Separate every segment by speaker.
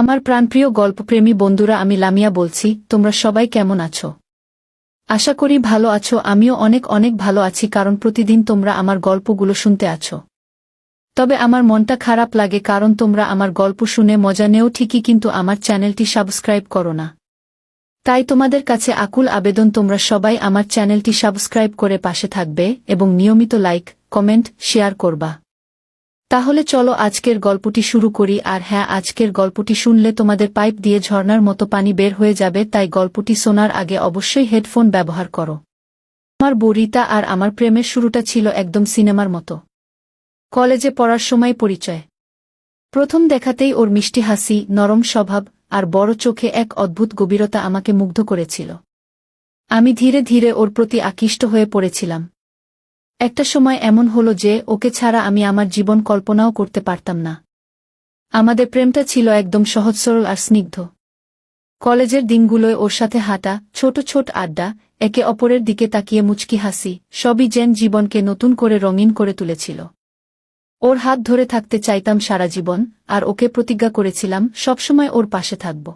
Speaker 1: আমার প্রাণপ্রিয় গল্পপ্রেমী বন্ধুরা, আমি লামিয়া বলছি, তোমরা সবাই কেমন আছো? আশা করি ভালো আছো, আমিও অনেক অনেক ভালো আছি, কারণ প্রতিদিন তোমরা আমার গল্পগুলো শুনতে আছো। তবে আমার মনটা খারাপ লাগে, কারণ তোমরা আমার গল্প শুনে মজা নেও ঠিকই, কিন্তু আমার চ্যানেলটি সাবস্ক্রাইব করো না। তাই তোমাদের কাছে আকুল আবেদন, তোমরা সবাই আমার চ্যানেলটি সাবস্ক্রাইব করে পাশে থাকবে এবং নিয়মিত লাইক, কমেন্ট, শেয়ার করবা। তাহলে চলো আজকের গল্পটি শুরু করি, আর হ্যাঁ আজকের গল্পটি শুনলে তোমাদের পাইপ দিয়ে ঝর্ণার মতো পানি বের হয়ে যাবে, তাই গল্পটি শোনার আগে অবশ্যই হেডফোন ব্যবহার করো। আমার বরিতা আর আমার প্রেমের শুরুটা ছিল একদম সিনেমার মতো। কলেজে পড়ার সময় পরিচয়। প্রথম দেখাতেই ওর মিষ্টি হাসি, নরম স্বভাব, আর বড় চোখে এক অদ্ভুত গভীরতা আমাকে মুগ্ধ করেছিল। আমি ধীরে ধীরে ওর প্রতি আকৃষ্ট হয়ে পড়েছিলাম। একটা সময় এমন হলো যে, ওকে ছাড়া আমি আমার জীবন কল্পনাও করতে পারতাম না। আমাদের প্রেমটা ছিল একদম সহজ, সরল আর স্নিগ্ধ। কলেজের দিনগুলোয় ওর সাথে হাঁটা, ছোট ছোট আড্ডা, একে অপরের দিকে তাকিয়ে মুচকি হাসি, সবই যেন জীবনকে নতুন করে রঙিন করে তুলেছিল। ওর হাত ধরে থাকতে চাইতাম সারা জীবন, আর ওকে প্রতিজ্ঞা করেছিলাম, সবসময় ওর পাশে থাকব।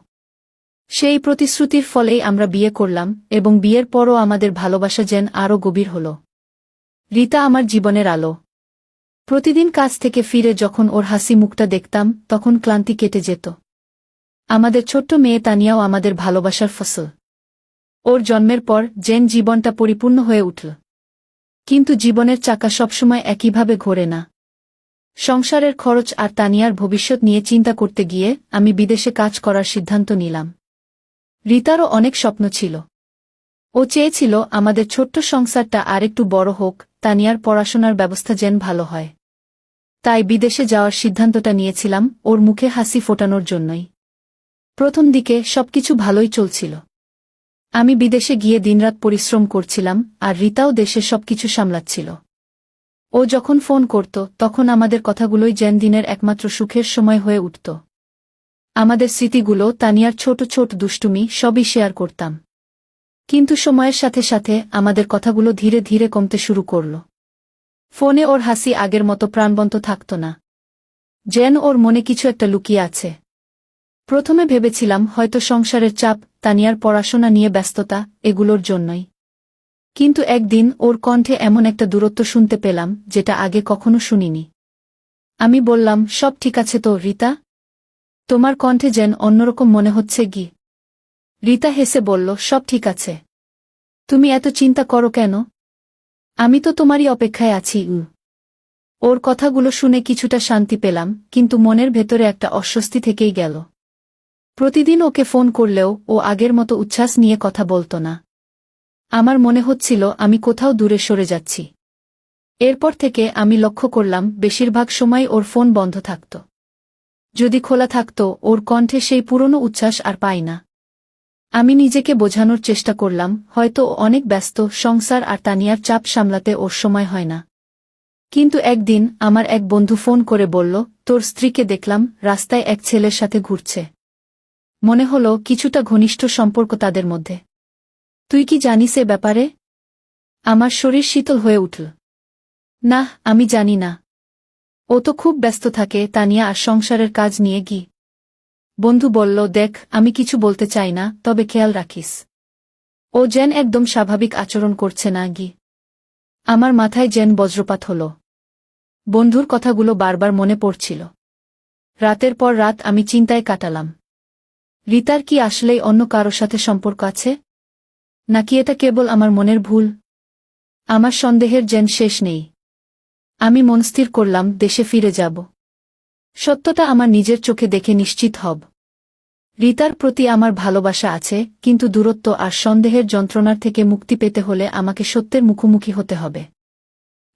Speaker 1: সেই প্রতিশ্রুতির ফলেই আমরা বিয়ে করলাম, এবং বিয়ের পরও আমাদের ভালোবাসা যেন আরও গভীর হল। রীতা আমার জীবনের আলো। প্রতিদিন কাজ থেকে ফিরে যখন ওর হাসি মুখটা দেখতাম, তখন ক্লান্তি কেটে যেত। আমাদের ছোট্ট মেয়ে তানিয়াও আমাদের ভালোবাসার ফসল। ওর জন্মের পর জেন জীবনটা পরিপূর্ণ হয়ে উঠল। কিন্তু জীবনের চাকা সবসময় একইভাবে ঘোরে না। সংসারের খরচ আর তানিয়ার ভবিষ্যৎ নিয়ে চিন্তা করতে গিয়ে আমি বিদেশে কাজ করার সিদ্ধান্ত নিলাম। রীতারও অনেক স্বপ্ন ছিল। ও চেয়েছিল আমাদের ছোট্ট সংসারটা আরেকটু বড় হোক তানিয়ার পড়াশোনার ব্যবস্থা যেন ভালো হয়। তাই বিদেশে যাওয়ার সিদ্ধান্তটা নিয়েছিলাম, ওর মুখে হাসি ফোটানোর জন্যই। প্রথম দিকে সবকিছু ভালোই চলছিল। আমি বিদেশে গিয়ে দিনরাত পরিশ্রম করছিলাম, আর রীতাও দেশে সবকিছু সামলাচ্ছিল। ও যখন ফোন করত, তখন আমাদের কথাগুলোই যেন দিনের একমাত্র সুখের সময় হয়ে উঠত। আমাদের স্মৃতিগুলো তানিয়ার ছোট ছোট দুষ্টুমি সবই শেয়ার করতাম। কিন্তু সময়ের সাথে সাথে আমাদের কথাগুলো ধীরে ধীরে কমতে শুরু করল। ফোনে ওর হাসি আগের মতো প্রাণবন্ত থাকত না। যেন ওর মনে কিছু একটা লুকিয়ে আছে। প্রথমে ভেবেছিলাম হয়তো সংসারের চাপ, তানিয়ার পড়াশোনা নিয়ে ব্যস্ততা, এগুলোর জন্যই। কিন্তু একদিন ওর কণ্ঠে এমন একটা দূরত্ব শুনতে পেলাম, যেটা আগে কখনো শুনিনি। আমি বললাম, সব ঠিক আছে তো, রিতা? তোমার কণ্ঠে যেন অন্যরকম মনে হচ্ছে গি রীতা হেসে বলল, সব ঠিক আছে। তুমি এত চিন্তা করো কেন? আমি তো তোমারই অপেক্ষায় আছি, উ। ওর কথাগুলো শুনে কিছুটা শান্তি পেলাম, কিন্তু মনের ভেতরে একটা অস্বস্তি থেকেই গেল। প্রতিদিন ওকে ফোন করলেও ও আগের মতো উচ্ছ্বাস নিয়ে কথা বলতো না। আমার মনে হচ্ছিল, আমি কোথাও দূরে সরে যাচ্ছি। এরপর থেকে আমি লক্ষ্য করলাম, বেশিরভাগ সময় ওর ফোন বন্ধ থাকত। যদি খোলা থাকত, ওর কণ্ঠে সেই পুরনো উচ্ছ্বাস আর পাই না। আমি নিজেকে বোঝানোর চেষ্টা করলাম, হয়তো অনেক ব্যস্ত, সংসার আর তানিয়ার চাপ সামলাতে ওর সময় হয় না। কিন্তু একদিন আমার এক বন্ধু ফোন করে বলল, তোর স্ত্রীকে দেখলাম, রাস্তায় এক ছেলের সাথে ঘুরছে। মনে হল কিছুটা ঘনিষ্ঠ সম্পর্ক তাদের মধ্যে। তুই কি জানিস এ ব্যাপারে? আমার শরীর শীতল হয়ে উঠল। না আমি জানি না। ও তো খুব ব্যস্ত থাকে, তানিয়া আর সংসারের কাজ নিয়ে গি। বন্ধু বলল, দেখ, আমি কিছু বলতে চাই না, তবে খেয়াল রাখিস। ও যেন একদম স্বাভাবিক আচরণ করছে না, গি। আমার মাথায় যেন বজ্রপাত হল। বন্ধুর কথাগুলো বারবার মনে পড়ছিল। রাতের পর রাত আমি চিন্তায় কাটালাম। রিতার কি আসলেই অন্য কারও সাথে সম্পর্ক আছে? নাকি এটা কেবল আমার মনের ভুল? আমার সন্দেহের যেন শেষ নেই। আমি মনস্থির করলাম, দেশে ফিরে যাব। সত্যটা আমার নিজের চোখে দেখে নিশ্চিত হব। রিতার প্রতি আমার ভালোবাসা আছে, কিন্তু দূরত্ব আর সন্দেহের যন্ত্রণার থেকে মুক্তি পেতে হলে আমাকে সত্যের মুখোমুখি হতে হবে।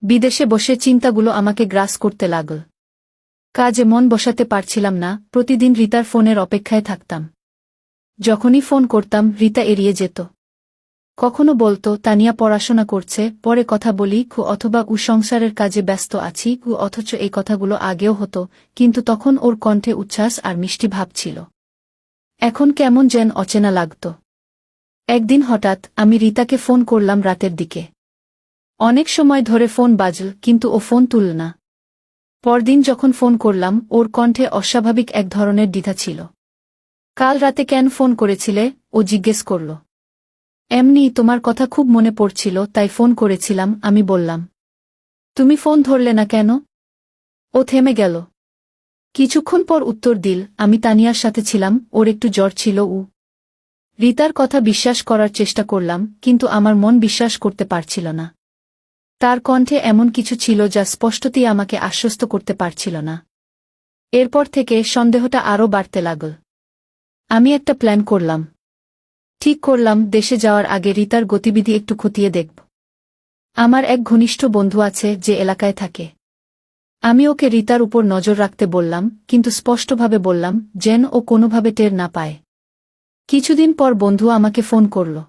Speaker 1: বিদেশে বসে চিন্তাগুলো আমাকে গ্রাস করতে লাগল। কাজে মন বসাতে পারছিলাম না, প্রতিদিন রিতার ফোনের অপেক্ষায় থাকতাম। যখনই ফোন করতাম, রিতা এড়িয়ে যেত। কখনো বলতো, তানিয়া পড়াশোনা করছে, পরে কথা বলি, কু অথবা উ সংসারের কাজে ব্যস্ত আছি, কু অথচ এই কথাগুলো আগেও হতো, কিন্তু তখন ওর কণ্ঠে উচ্ছ্বাস আর মিষ্টি ভাব ছিল। এখন কেমন যেন অচেনা লাগত। একদিন হঠাৎ আমি রিতাকে ফোন করলাম রাতের দিকে। অনেক সময় ধরে ফোন বাজল, কিন্তু ও ফোন তুলল না। পরদিন যখন ফোন করলাম, ওর কণ্ঠে অস্বাভাবিক এক ধরনের দ্বিধা ছিল। কাল রাতে কেন ফোন করেছিলে? ও জিজ্ঞেস করল। এমনি তোমার কথা খুব মনে পড়ছিল, তাই ফোন করেছিলাম, আমি বললাম। তুমি ফোন ধরলে না কেন? ও থেমে গেল। কিছুক্ষণ পর উত্তর দিল, আমি তানিয়ার সাথে ছিলাম, ওর একটু জ্বর ছিল, উ। রিতার কথা বিশ্বাস করার চেষ্টা করলাম, কিন্তু আমার মন বিশ্বাস করতে পারছিল না। তার কণ্ঠে এমন কিছু ছিল যা স্পষ্টতই আমাকে আশ্বস্ত করতে পারছিল না। এরপর থেকে সন্দেহটা আরও বাড়তে লাগল। আমি একটা প্ল্যান করলাম। ঠিক করলাম, দেশে যাওয়ার আগে রিতার গতিবিধি একটু খতিয়ে দেখব। আমার এক ঘনিষ্ঠ বন্ধু আছে, যে এলাকায় থাকে। আমি ওকে রিতার উপর নজর রাখতে বললাম, কিন্তু স্পষ্টভাবে বললাম, যেন ও কোনোভাবে টের না পায়। কিছুদিন পর বন্ধু আমাকে ফোন করল।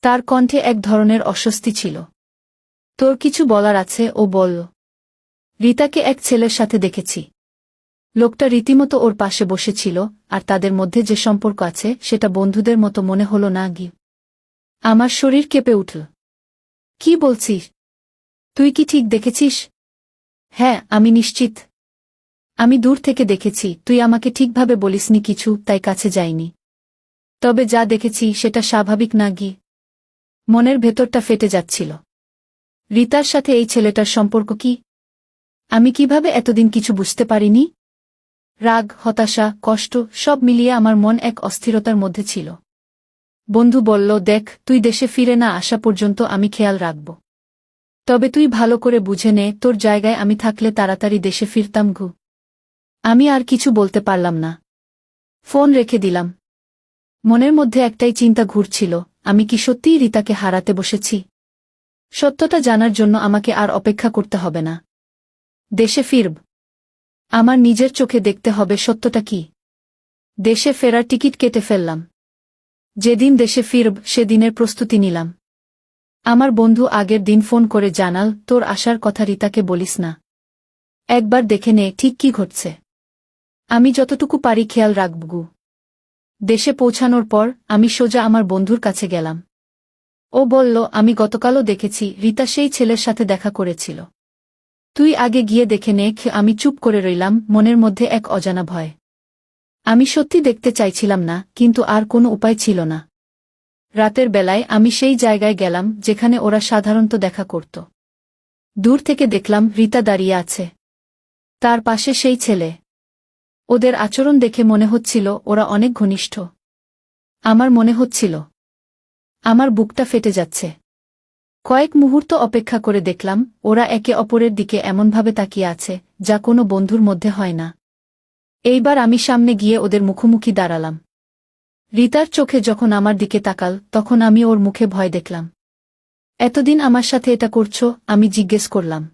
Speaker 1: তার কণ্ঠে এক ধরনের অস্বস্তি ছিল। তোর কিছু বলার আছে, ও বলল। রিতাকে এক ছেলের সাথে দেখেছি। লোকটা রীতিমতো ওর পাশে বসেছিল, আর তাদের মধ্যে যে সম্পর্ক আছে, সেটা বন্ধুদের মতো মনে হল না গি আমার শরীর কেঁপে উঠল। কি বলছিস? তুই কি ঠিক দেখেছিস? হ্যাঁ আমি নিশ্চিত। আমি দূর থেকে দেখেছি, তুই আমাকে ঠিকভাবে বলিসনি কিছু, তাই কাছে যাইনি। তবে যা দেখেছি, সেটা স্বাভাবিক না গি মনের ভেতরটা ফেটে যাচ্ছিল। রিতার সাথে এই ছেলেটার সম্পর্ক কি? আমি কীভাবে এতদিন কিছু বুঝতে পারিনি? রাগ, হতাশা, কষ্ট, সব মিলিয়ে আমার মন এক অস্থিরতার মধ্যে ছিল। বন্ধু বলল, দেখ, তুই দেশে ফিরে না, আসা পর্যন্ত আমি খেয়াল রাখব। তবে তুই ভালো করে বুঝে নে, তোর জায়গায় আমি থাকলে তাড়াতাড়ি দেশে ফিরতাম ঘু। আমি আর কিছু বলতে পারলাম না। ফোন রেখে দিলাম। মনের মধ্যে একটাই চিন্তা ঘুরছিল, আমি কি সত্যিই রিতাকে হারাতে বসেছি? সত্যটা জানার জন্য আমাকে আর অপেক্ষা করতে হবে না। দেশে ফিরব। আমার নিজের চোখে দেখতে হবে সত্যটা কি। দেশে ফেরার টিকিট কেটে ফেললাম। যেদিন দেশে ফিরব, সেদিনের প্রস্তুতি নিলাম। আমার বন্ধু আগের দিন ফোন করে জানাল, তোর আসার কথা রিতাকে বলিস না। একবার দেখে নে, ঠিক কি ঘটছে। আমি যতটুকু পারি খেয়াল রাখবগু দেশে পৌঁছানোর পর আমি সোজা আমার বন্ধুর কাছে গেলাম। ও বলল, আমি গতকালও দেখেছি, রিতা সেই ছেলের সাথে দেখা করেছিল। তুই আগে গিয়ে দেখে নে আমি চুপ করে রইলাম, মনের মধ্যে এক অজানা ভয়। আমি সত্যি দেখতে চাইছিলাম না, কিন্তু আর কোনো উপায় ছিল না। রাতের বেলায় আমি সেই জায়গায় গেলাম যেখানে ওরা সাধারণত দেখা করত। দূর থেকে দেখলাম রিতা দাঁড়িয়ে আছে। তার পাশে সেই ছেলে। ওদের আচরণ দেখে মনে হচ্ছিল ওরা অনেক ঘনিষ্ঠ। আমার মনে হচ্ছিল, আমার বুকটা ফেটে যাচ্ছে। কয়েক মুহূর্ত অপেক্ষা করে দেখলাম ওরা একে অপরের দিকে এমনভাবে তাকিয়ে আছে যা কোনো বন্ধুর মধ্যে হয় না। এইবার আমি সামনে গিয়ে ওদের মুখোমুখি দাঁড়ালাম। রিতার চোখে যখন আমার দিকে তাকাল, তখন আমি ওর মুখে ভয় দেখলাম। এতদিন আমার সাথে এটা করছ? আমি জিজ্ঞেস করলাম।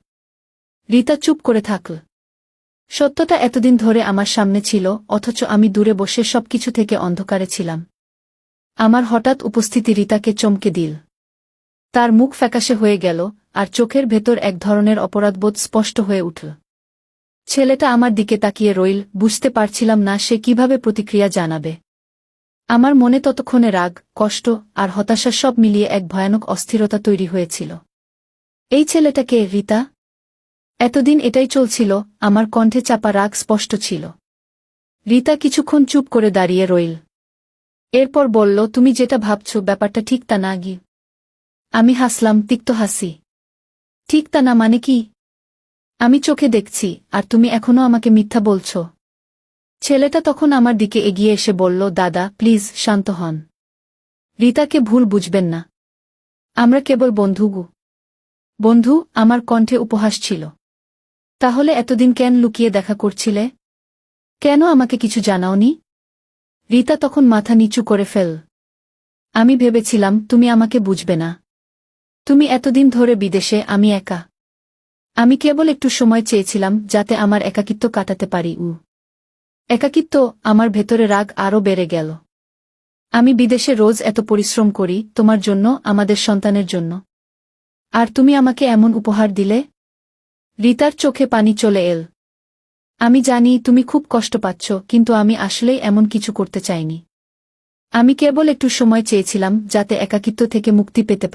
Speaker 1: রিতা চুপ করে থাকল। সত্যটা এতদিন ধরে আমার সামনে ছিল, অথচ আমি দূরে বসে সবকিছু থেকে অন্ধকারে ছিলাম। আমার হঠাৎ উপস্থিতি রিতাকে চমকে দিল। তার মুখ ফ্যাকাশে হয়ে গেল, আর চোখের ভেতর এক ধরনের অপরাধবোধ স্পষ্ট হয়ে উঠল। ছেলেটা আমার দিকে তাকিয়ে রইল, বুঝতে পারছিলাম না সে কীভাবে প্রতিক্রিয়া জানাবে। আমার মনে ততক্ষণে রাগ, কষ্ট আর হতাশা সব মিলিয়ে এক ভয়ানক অস্থিরতা তৈরি হয়েছিল। এই ছেলেটাকে, রিতা? এতদিন এটাই চলছিল, আমার কণ্ঠে চাপা রাগ স্পষ্ট ছিল। রিতা কিছুক্ষণ চুপ করে দাঁড়িয়ে রইল। এরপর বলল, তুমি যেটা ভাবছ, ব্যাপারটা ঠিক তা না গি আমি হাসলাম, তিক্ত হাসি। ঠিক তা না মানে কি? আমি চোখে দেখছি, আর তুমি এখনও আমাকে মিথ্যা বলছ। ছেলেটা তখন আমার দিকে এগিয়ে এসে বলল, দাদা, প্লিজ, শান্ত হন। রিতাকে ভুল বুঝবেন না। আমরা কেবল বন্ধুগু বন্ধু, আমার কণ্ঠে উপহাস ছিল। তাহলে এতদিন কেন লুকিয়ে দেখা করছিলে? কেন আমাকে কিছু জানাওনি? রিতা তখন মাথা নিচু করে ফেল। আমি ভেবেছিলাম, তুমি আমাকে বুঝবে না। তুমি এতদিন ধরে বিদেশে, আমি একা। আমি কেবল একটু সময় চেয়েছিলাম, যাতে আমার একাকিত্ব কাটাতে পারি উ একাকিত্ব আমার ভেতরে রাগ আরও বেড়ে গেল। আমি বিদেশে রোজ এত পরিশ্রম করি, তোমার জন্য, আমাদের সন্তানের জন্য। আর তুমি আমাকে এমন উপহার দিলে? রিতার চোখে পানি চলে এল। আমি জানি তুমি খুব কষ্ট পাচ্ছ, কিন্তু আমি আসলেই এমন কিছু করতে চাইনি। আমি কেবল একটু সময় চেয়েছিলাম যাতে একাকিত্ব থেকে মুক্তি পেতে পারি।